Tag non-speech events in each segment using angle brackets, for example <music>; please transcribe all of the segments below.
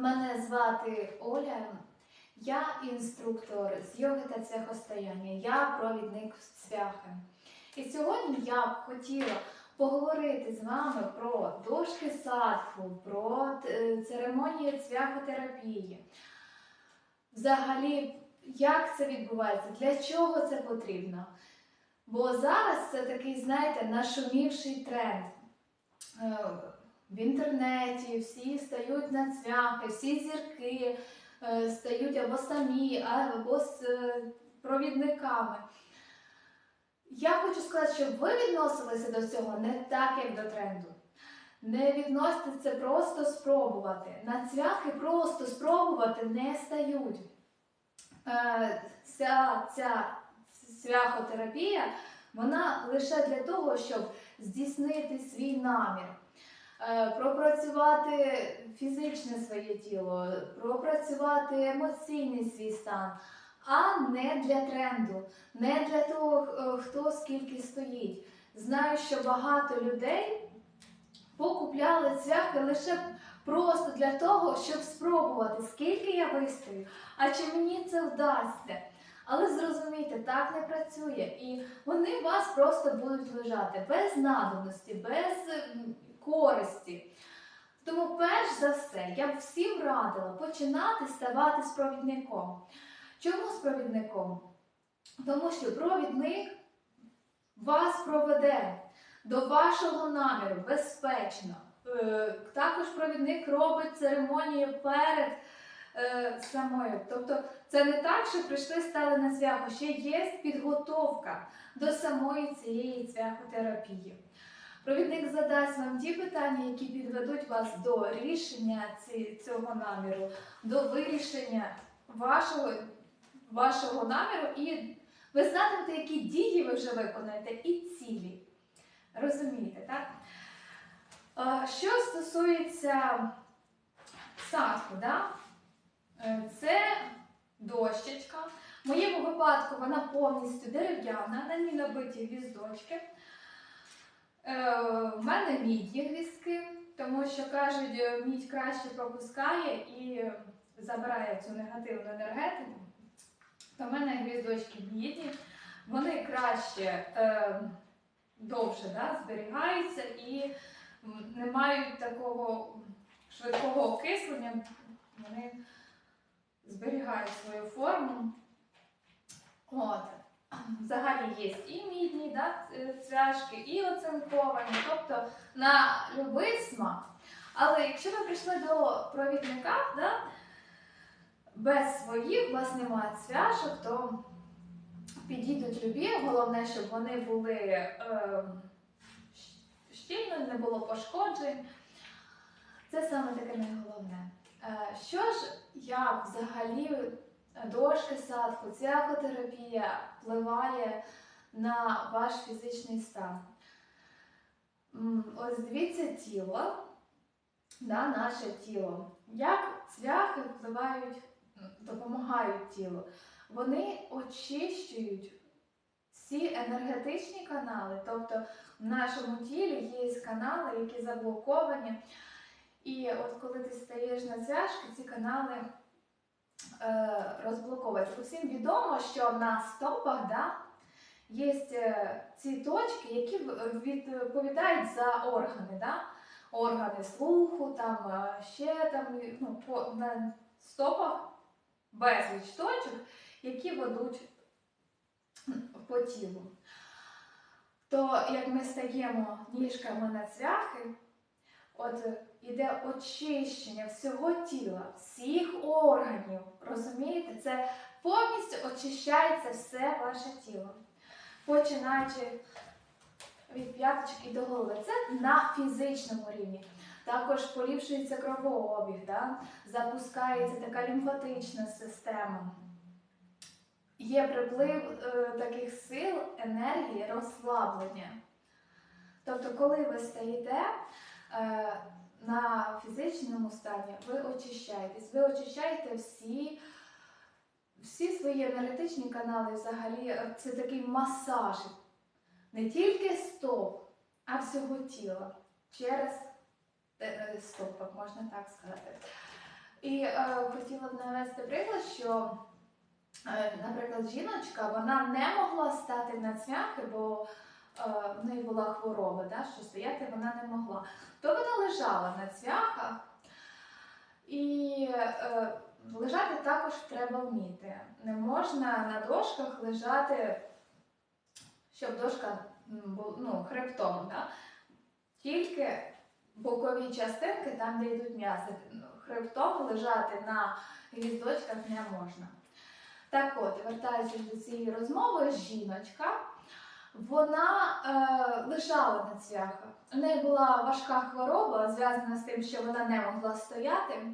Мене звати Оля. Я інструктор з йоги та цвяхостояння. Я провідник цвяхи. І сьогодні я б хотіла поговорити з вами про дошки садху, про е, церемонії цвяхотерапії. Взагалі, як це відбувається, для чого це потрібно? Бо зараз це такий, знаєте, нашумівший тренд. В інтернеті всі стають на цвяхи, всі зірки е, стають або самі, або з е, провідниками. Я хочу сказати, щоб ви відносилися до цього не так, як до тренду. Не відносите це просто спробувати. На цвяхи просто спробувати не стають. Е, Ця, ця цвяхотерапія, вона лише для того, щоб здійснити свій намір, пропрацювати фізичне своє тіло, пропрацювати емоційний свій стан, а не для тренду, не для того, е, хто скільки стоїть. Знаю, що багато людей покупляли цвяхи лише просто для того, щоб спробувати, скільки я вистою, а чи мені це вдасться. Але зрозумійте, так не працює. І вони вас просто будуть лежати без надобності, без користі. Тому, перш за все, я б всім радила починати ставати з провідником. Чому з провідником? Тому що провідник вас проведе до вашого наміру безпечно. Е, Також провідник робить церемонію перед е, самою. Тобто це не так, що прийшли, стали на цвяху. Ще є підготовка до самої цієї цвяхотерапії. Провідник задасть вам ті питання, які підведуть вас до рішення цього наміру, до вирішення вашого, вашого наміру, і ви знатимете, які дії ви вже виконаєте, і цілі. Розумієте, так? Що стосується садку, да? Е, це дощечка. В моєму випадку вона повністю дерев'яна, на ній набиті гвіздочки. Е, В мене мідні гвіздки, тому що кажуть, е, мідь краще пропускає і забирає цю негативну енергетику. То в мене гвіздочки мідні, вони краще е, довше да, зберігаються і не мають такого швидкого окислення. Вони зберігають свою форму. От. Взагалі є і мідні да, цвяшки, і оцинковані, тобто на будь-який смак. Але якщо ви прийшли до провідника, да, без своїх, у вас немає цвяшок, то підійдуть любі. Головне, щоб вони були е, щільно, не було пошкоджень. Це саме таке найголовне. Е, Що ж, як взагалі дошки садку, цвяхотерапія впливає на ваш фізичний стан? Ось дивіться тіло, да, наше тіло. Як цвяхи впливають, допомагають тілу? Вони очищують всі енергетичні канали, тобто в нашому тілі є канали, які заблоковані. І от коли ти стаєш на цвяшки, ці канали е, розблоковуються. Усім відомо, що на стопах да, є е, ці точки, які відповідають за органи. Да? Органи слуху, там е, ще там, ну, по, на стопах безліч точок, які ведуть по тілу. То як ми стаємо ніжками на цвяхи, от іде очищення всього тіла, всіх органів. Розумієте? Це повністю очищається все ваше тіло. Починаючи від п'яточки до голови. Це на фізичному рівні. Також поліпшується кровообіг, да? запускається така лімфатична система. Є приплив е, таких сил, енергії, розслаблення. Тобто, коли ви стоїте е, на фізичному стані, ви очищаєтесь, ви очищаєте всі, всі свої енергетичні канали, взагалі, е, це такий масаж. Не тільки стоп, а всього тіла. Через е, е, можна так сказати. І е, хотіла б навести приклад, що, е, наприклад, жіночка вона не могла стати на цвяхи, бо е, в неї була хвороба, да, що стояти вона не могла. То вона лежала на цвяхах, і е, лежати також треба вміти. Не можна на дошках лежати, щоб дошка ну, хребтом. Да? Тільки бокові частинки, там, де йдуть м'язи, ну, хребтом лежати на гвіздочках не можна. Так от, вертаючись до цієї розмови, жіночка, вона е, лежала на цвяхах. У неї була важка хвороба, зв'язана з тим, що вона не могла стояти.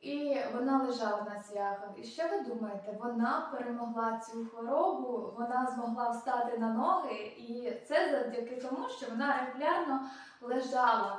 І вона лежала на цвяхах. І що ви думаєте? Вона перемогла цю хворобу, вона змогла встати на ноги, і це завдяки тому, що вона регулярно лежала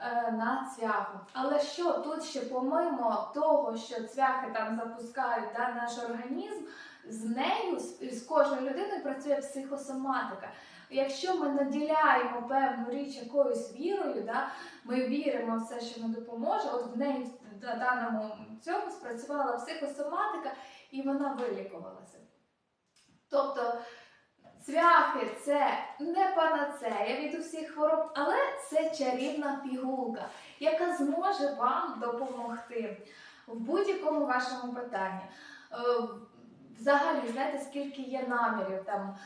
е, на цвяху. Але що тут ще помимо того, що цвяхи там запускають да, наш організм, з нею, з, кожною людиною працює психосоматика. Якщо ми наділяємо певну річ якоюсь вірою, да, ми віримо в все, що нам допоможе, от в неї в даному цьому спрацювала психосоматика і вона вилікувалася. Тобто цвяхи це не панацея від усіх хвороб, але це чарівна пігулка, яка зможе вам допомогти в будь-якому вашому питанні. Взагалі, знаєте, скільки є намірів там.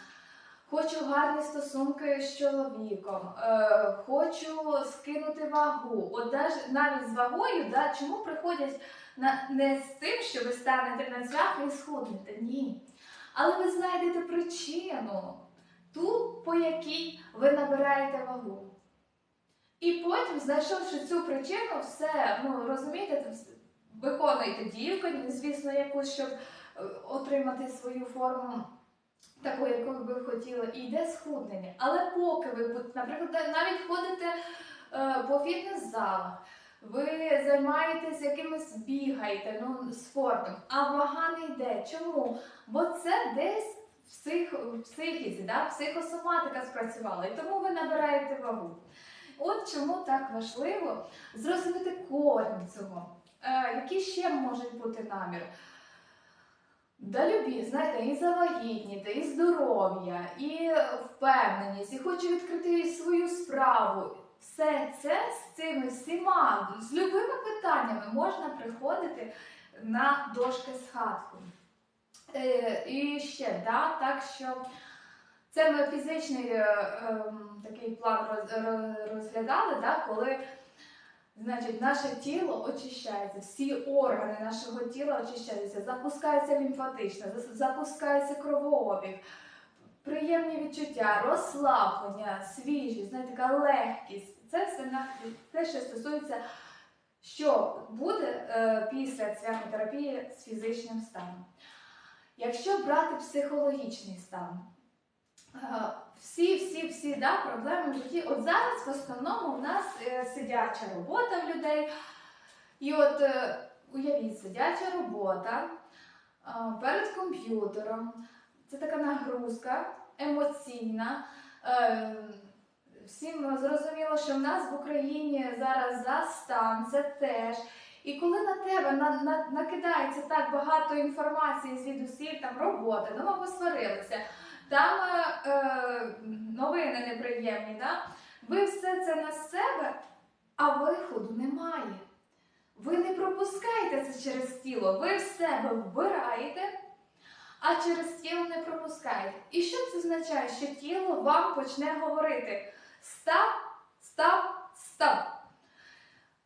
Хочу гарні стосунки з чоловіком, е, хочу скинути вагу. От навіть з вагою, да, чому приходять на, не з тим, що ви станете на цвяхи і схуднете? Ні. Але ви знайдете причину, ту, по якій ви набираєте вагу. І потім, знайшовши цю причину, все, ну розумієте, виконуєте дію, звісно, якусь, щоб отримати свою форму таку, яку ви б хотіли, і йде схуднення. Але поки ви, наприклад, навіть ходите е, по фітнес-залах, ви займаєтесь якимось бігаєте, ну, спортом, а вага не йде. Чому? Бо це десь в псих, психіці, да? психосоматика спрацювала, і тому ви набираєте вагу. От чому так важливо зрозуміти корінь цього. Е, які ще можуть бути наміри? Да любі, знаєте, і завагітніти, і здоров'я, і впевненість, і хочу відкрити свою справу. Все це з цими всіма, з любими питаннями можна приходити на дошки з хаткою. Е, і ще, да, так що це ми фізичний е, ем, такий план розглядали, да, коли Значить, наше тіло очищається, всі органи нашого тіла очищаються, запускається лімфатична, запускається кровообіг, приємні відчуття, розслаблення, свіжість, знаєте, така легкість. Це все на те, що стосується, що буде е, після цвяхотерапії з фізичним станом. Якщо брати психологічний стан, е, всі, всі, всі да, проблеми в житті. От зараз в основному у нас е, сидяча робота в людей. І от е, уявіть, сидяча робота е, перед комп'ютером. Це така нагрузка емоційна. Е, всім зрозуміло, що в нас в Україні зараз за стан, це теж. І коли на тебе на, на, накидається так багато інформації звідусіль, там робота, дома посварилися, там е, новини неприємні, да? ви все це на себе, а виходу немає. Ви не пропускаєте це через тіло, ви в себе вбираєте, а через тіло не пропускаєте. І що це означає? Що тіло вам почне говорити став, став, став.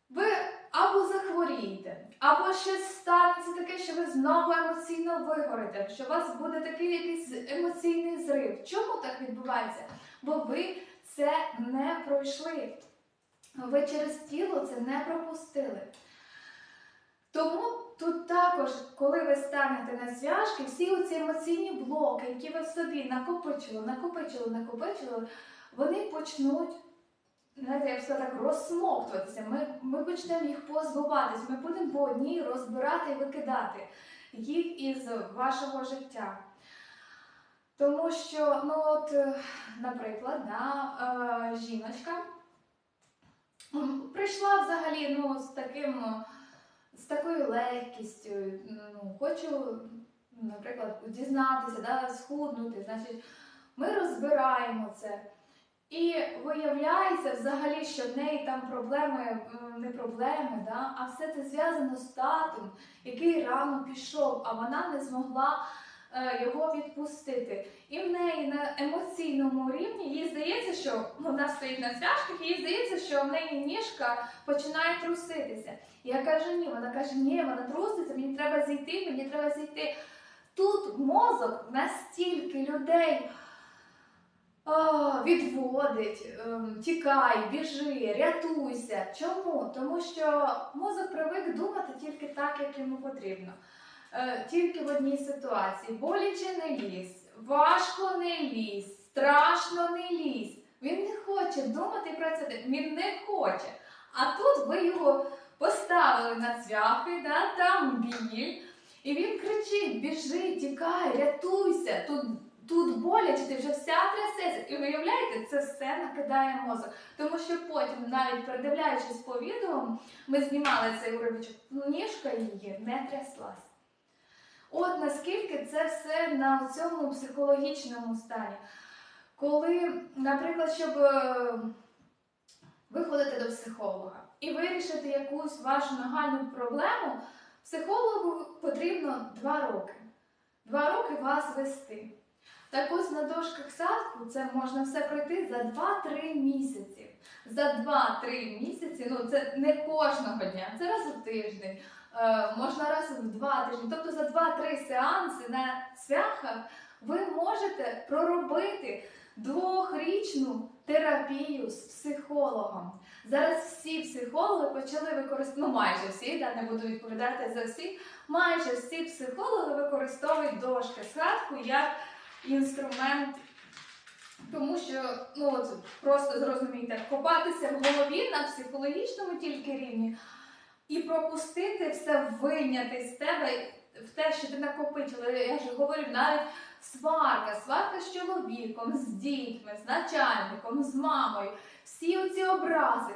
Ви або захворієте, або щось станеться таке, що ви знову емоційно вигорите, що у вас буде такий якийсь емоційний зрив. Чому так відбувається? Бо ви це не пройшли. Ви через тіло це не пропустили. Тому тут також, коли ви станете на зв'яжки, всі оці емоційні блоки, які ви в собі накопичили, накопичили, накопичили, вони почнуть знаєте, я б сказала так, розсмоктуватися. Ми, ми почнемо їх позбуватись, ми будемо по одній розбирати і викидати їх із вашого життя. Тому що, ну от, е, наприклад, да, е, жіночка прийшла взагалі ну, з таким е, з такою легкістю, ну, хочу, наприклад, дізнатися, да, схуднути, значить, ми розбираємо це. І виявляється взагалі, що в неї там проблеми, не проблеми, да, а все це зв'язано з татом, який рано пішов, а вона не змогла е, його відпустити. І в неї на емоційному рівні їй здається, що вона стоїть на цвяшках, їй здається, що в неї ніжка починає труситися. Я кажу, ні, вона каже, ні, вона труситься, мені треба зійти, мені треба зійти. Тут мозок настільки людей відводить, ем, тікай, біжи, рятуйся. Чому? Тому що мозок привик думати тільки так, як йому потрібно. Е, Тільки в одній ситуації. Боляче не лізь, важко не лізь, страшно не лізь. Він не хоче думати про це, він не хоче. А тут ви його поставили на цвяхи, да, там біль, і він кричить: біжи, тікай, рятуйся, тут, тут боляче, ти вже вся трясеться. І виявляєте, це все накидає мозок. Тому що потім, навіть передивляючись по відео, ми знімали цей уривочок, ну, ніжка її не тряслась. От наскільки це все на цьому психологічному стані. Коли, наприклад, щоб е, ви ходите до психолога і вирішити якусь вашу нагальну проблему, психологу потрібно 2 роки. Два роки вас вести. Так ось на дошках садку це можна все пройти за 2-3 місяці. За 2-3 місяці, ну це не кожного дня, це раз у тиждень, е, можна раз в два тижні. Тобто за 2-3 сеанси на цвяхах ви можете проробити двохрічну терапію з психологом. Зараз всі психологи почали використовувати, ну майже всі, да, не буду відповідати за всіх, майже всі психологи використовують дошки схатку як інструмент. Тому що, ну от просто зрозумійте, копатися в голові на психологічному тільки рівні і пропустити все, вийняти з тебе в те, що ти накопичила. Я ж говорю, навіть сварка, сварка з чоловіком, з дітьми, з начальником, з мамою, всі оці образи.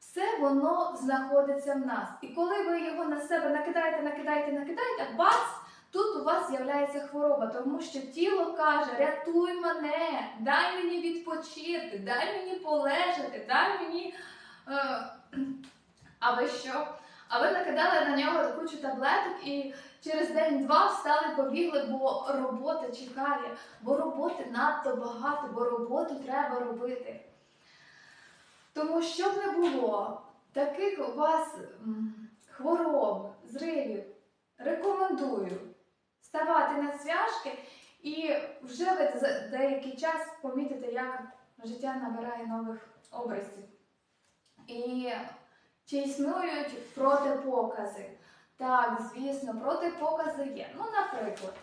Все воно знаходиться в нас. І коли ви його на себе накидаєте, накидаєте, накидаєте, бац, тут у вас з'являється хвороба, тому що тіло каже: рятуй мене, дай мені відпочити, дай мені полежати, дай мені. Е... А ви що? А ви накидали на нього кучу таблеток і через день-два встали, побігли, бо робота чекає, бо роботи надто багато, бо роботу треба робити. Тому що б не було таких у вас хвороб, зривів, рекомендую ставати на цвяшки і вже ви за деякий час помітите, як життя набирає нових образів. І чи існують протипокази? Так, звісно, протипокази є. Ну, наприклад,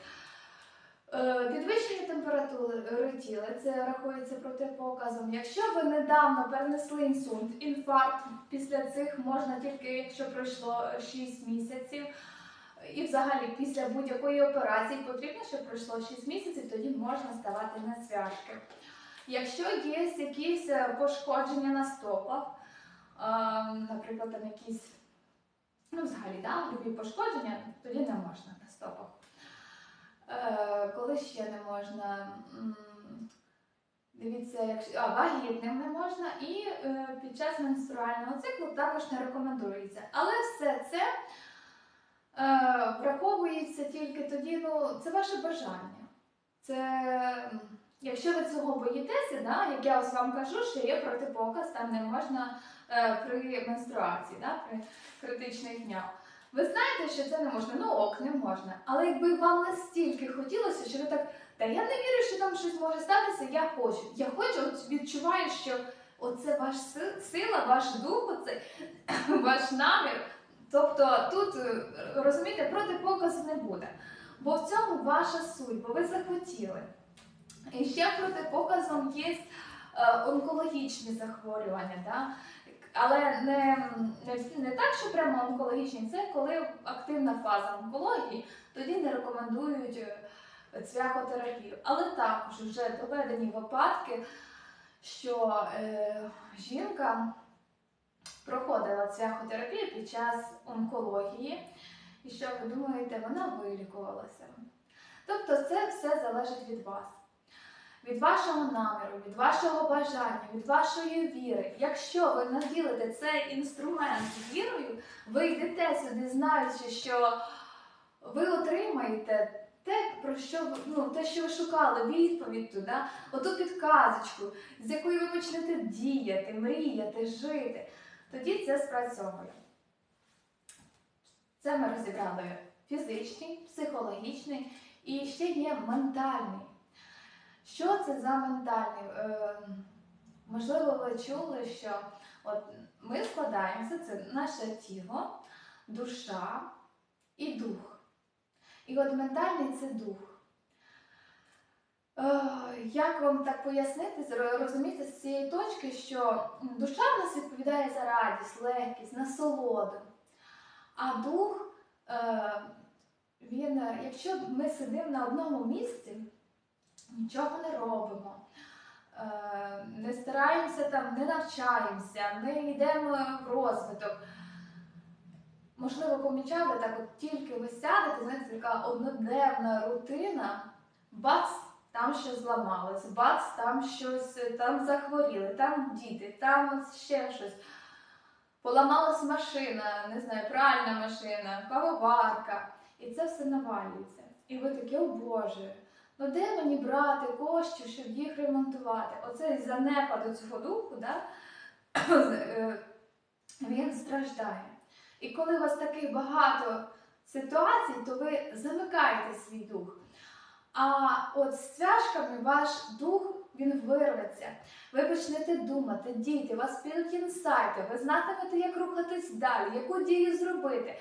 е, підвищення температури тіла, це рахується протипоказом. Якщо ви недавно перенесли інсульт, інфаркт, після цих можна тільки, якщо пройшло 6 місяців, і взагалі після будь-якої операції потрібно, щоб пройшло 6 місяців, тоді можна ставати на цвяшки. Якщо є якісь е, пошкодження на стопах, наприклад, там якісь, ну, взагалі, да, любі пошкодження, тоді не можна на стопах. Е, коли ще не можна, дивіться, якщо а, вагітним не можна, і е, під час менструального циклу також не рекомендується. Але все це е, враховується тільки тоді, ну, це ваше бажання. Це Якщо ви цього боїтеся, да, як я ось вам кажу, що є протипоказ, там не можна е, при менструації, да, при критичних днях. Ви знаєте, що це не можна, ну ок, не можна. Але якби вам настільки хотілося, що ви так, та я не вірю, що там щось може статися, я хочу. Я хочу, от відчуваю, що оце ваш сила, ваш дух, оце, <clears throat> ваш намір. Тобто тут, е, розумієте, протипоказу не буде. Бо в цьому ваша суть, бо ви захотіли. І ще протипоказом є е, онкологічні захворювання. Да? Але не, не не, так, що прямо онкологічні, це коли активна фаза онкології, тоді не рекомендують е, цвяхотерапію. Але також вже доведені випадки, що е, жінка проходила цвяхотерапію під час онкології. І що ви думаєте, вона вилікувалася. Тобто це все залежить від вас, від вашого наміру, від вашого бажання, від вашої віри. Якщо ви наділите цей інструмент вірою, ви йдете сюди, знаючи, що ви отримаєте те, про що ви, ну, те, що ви шукали, відповідь туди, оту підказочку, з якою ви почнете діяти, мріяти, жити, тоді це спрацьовує. Це ми розібрали фізичний, психологічний і ще є ментальний. Що це за ментальний? Е, можливо, ви чули, що от ми складаємося, це наше тіло, душа і дух. І от ментальний це дух. Е, як вам так пояснити, розуміти з цієї точки, що душа в нас відповідає за радість, легкість, насолоду. А дух, е, він, е, якщо ми сидимо на одному місці, нічого не робимо, не стараємося там, не навчаємося, не йдемо в розвиток. Можливо, помічали так, от тільки ви сядете, знаєте, така одноденна рутина, бац, там щось зламалось, бац, там щось, там захворіли, там діти, там ще щось. Поламалась машина, не знаю, пральна машина, кавоварка. І це все навалюється. І ви такі, о Боже, ну де мені брати коштів, щоб їх ремонтувати? Оцей занепад цього духу, да? <clears throat> він страждає. І коли у вас таких багато ситуацій, то ви замикаєте свій дух. А от з цвяшками ваш дух він вирветься. Ви почнете думати, діти, вас підуть інсайти, ви знатимете, як рухатись далі, яку дію зробити.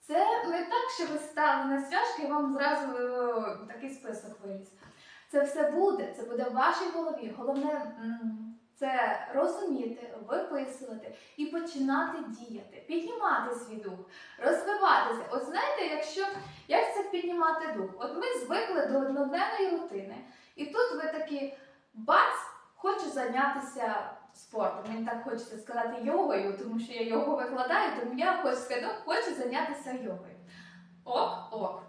Це не так, що ви стали на свяжки і вам зразу е, такий список виліз. Це все буде, це буде в вашій голові. Головне це розуміти, виписувати і починати діяти, піднімати свій дух, розвиватися. От знаєте, якщо як це піднімати дух? От ми звикли до одноденної рутини, і тут ви такі бац, хочу зайнятися спортом. Мені так хочеться сказати йогою, тому що я йогу викладаю, тому я хочу сказати, «Ну, хочу зайнятися йогою. Ок, ок.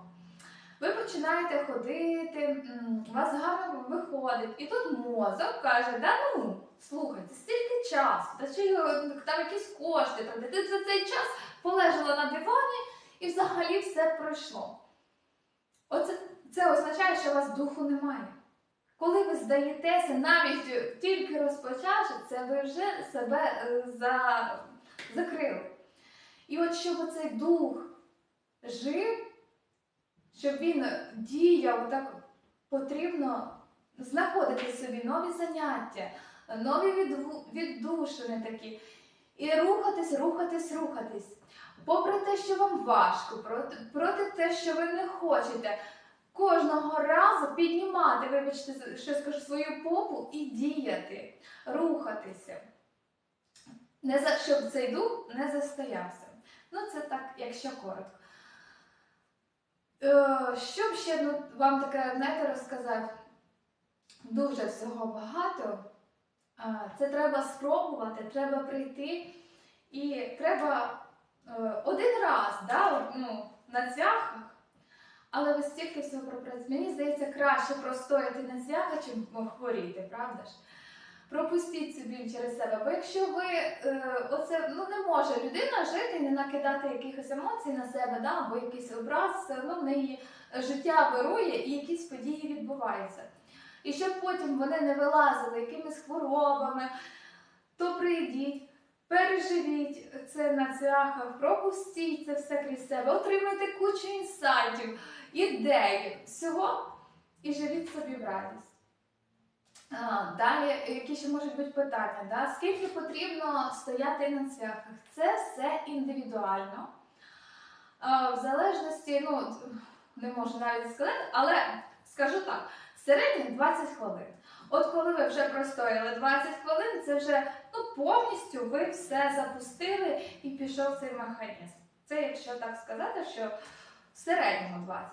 Ви починаєте ходити, у вас гарно виходить, і тут мозок каже, да ну, слухайте, стільки часу, та чи там якісь кошти, там, ти за цей час полежала на дивані і взагалі все пройшло. Оце це означає, що у вас духу немає. Коли ви здаєтеся, навіть тільки розпочавши, це ви вже себе е, за... закрили. І от щоб цей дух жив, щоб він діяв, так потрібно знаходити собі нові заняття, нові віддушини такі. І рухатись, рухатись, рухатись. Попри те, що вам важко, проти, проти те, що ви не хочете, кожного разу піднімати, вибачте, що скажу, свою попу і діяти, рухатися. Не за, щоб цей дух не застоявся. Ну, це так, якщо коротко. Е, що ще ну, вам таке, знаєте, розказати? Дуже всього багато. Е, Це треба спробувати, треба прийти і треба один раз, да, ну, на цвяхах, але ви стільки всього пропрацюєте. Мені здається, краще простояти на цвяхах, чим ну, хворіти, правда ж? Пропустіть біль через себе. Бо якщо ви е, оце ну не може людина жити і не накидати якихось емоцій на себе, да, або якийсь образ, все одно в неї життя вирує і якісь події відбуваються. І щоб потім вони не вилазили якимись хворобами, то прийдіть, переживіть це на цвяхах, пропустіть це все крізь себе, отримайте кучу інсайтів, ідей, всього і живіть собі в радість. А, Далі, які ще можуть бути питання? Да? Скільки потрібно стояти на цвяхах? Це все індивідуально. А, В залежності, ну, не можу навіть сказати, але скажу так: в середньому 20 хвилин. От коли ви вже простояли 20 хвилин, це вже ну, повністю ви все запустили і пішов цей механізм. Це якщо так сказати, що в середньому 20.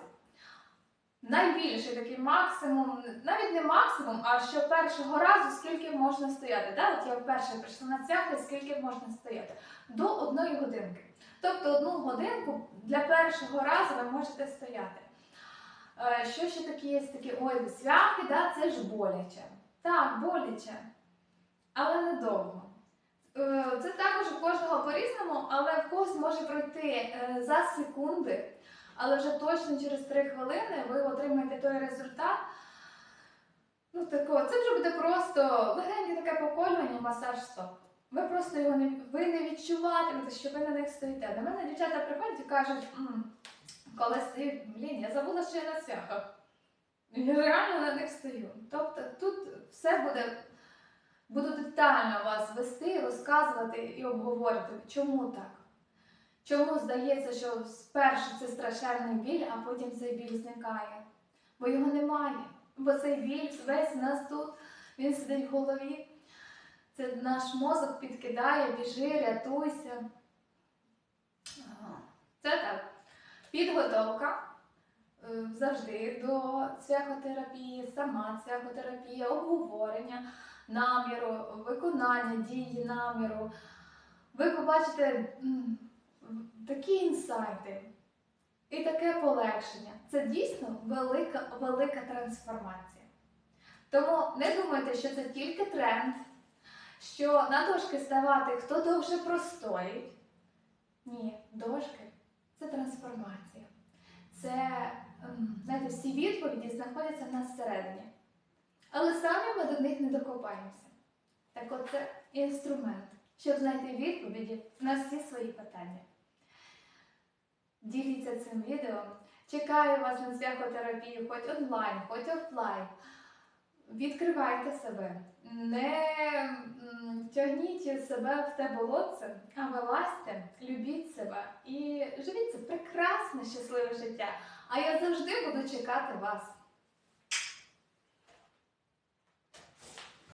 найбільший такий максимум, навіть не максимум, а що першого разу скільки можна стояти. Да? От я вперше прийшла на цвяхи, скільки можна стояти? До одної годинки. Тобто одну годинку для першого разу ви можете стояти. Е, Що ще такі є такі, ой, свяхи, да, це ж боляче. Так, боляче, але недовго. Е, Це також у кожного по-різному, але в когось може пройти е, за секунди, але вже точно через 3 хвилини ви отримаєте той результат. Ну, такого, це вже буде просто легеньке таке поколювання, масаж стоп. Ви просто його не, ви не відчуватимете, що ви на них стоїте. До мене дівчата приходять і кажуть, «М, коли блін, я забула, що я на свяхах. Я реально на них стою. Тобто тут все буде, буду детально вас вести, розказувати і обговорювати, чому так. Чому здається, що спершу це страшенний біль, а потім цей біль зникає? Бо його немає. Бо цей біль весь у нас тут, він сидить в голові. Це наш мозок підкидає, біжи, рятуйся. Це так. Підготовка е, завжди до цвяхотерапії, сама цвяхотерапія, обговорення наміру, виконання дії наміру. Ви побачите такі інсайти і таке полегшення. Це дійсно велика, велика трансформація. Тому не думайте, що це тільки тренд, що на дошки ставати хто довше простоїть. Ні, дошки це трансформація. Це, знаєте, всі відповіді знаходяться в нас всередині. Але самі ми до них не докопаємося. Так от це інструмент, щоб знайти відповіді на всі свої питання. Діліться цим відео. Чекаю вас на цвяхотерапію, хоч онлайн, хоч офлайн. Відкривайте себе, не тягніть себе в те болотце, а вилазьте, любіть себе і живіть це прекрасне, щасливе життя. А я завжди буду чекати вас.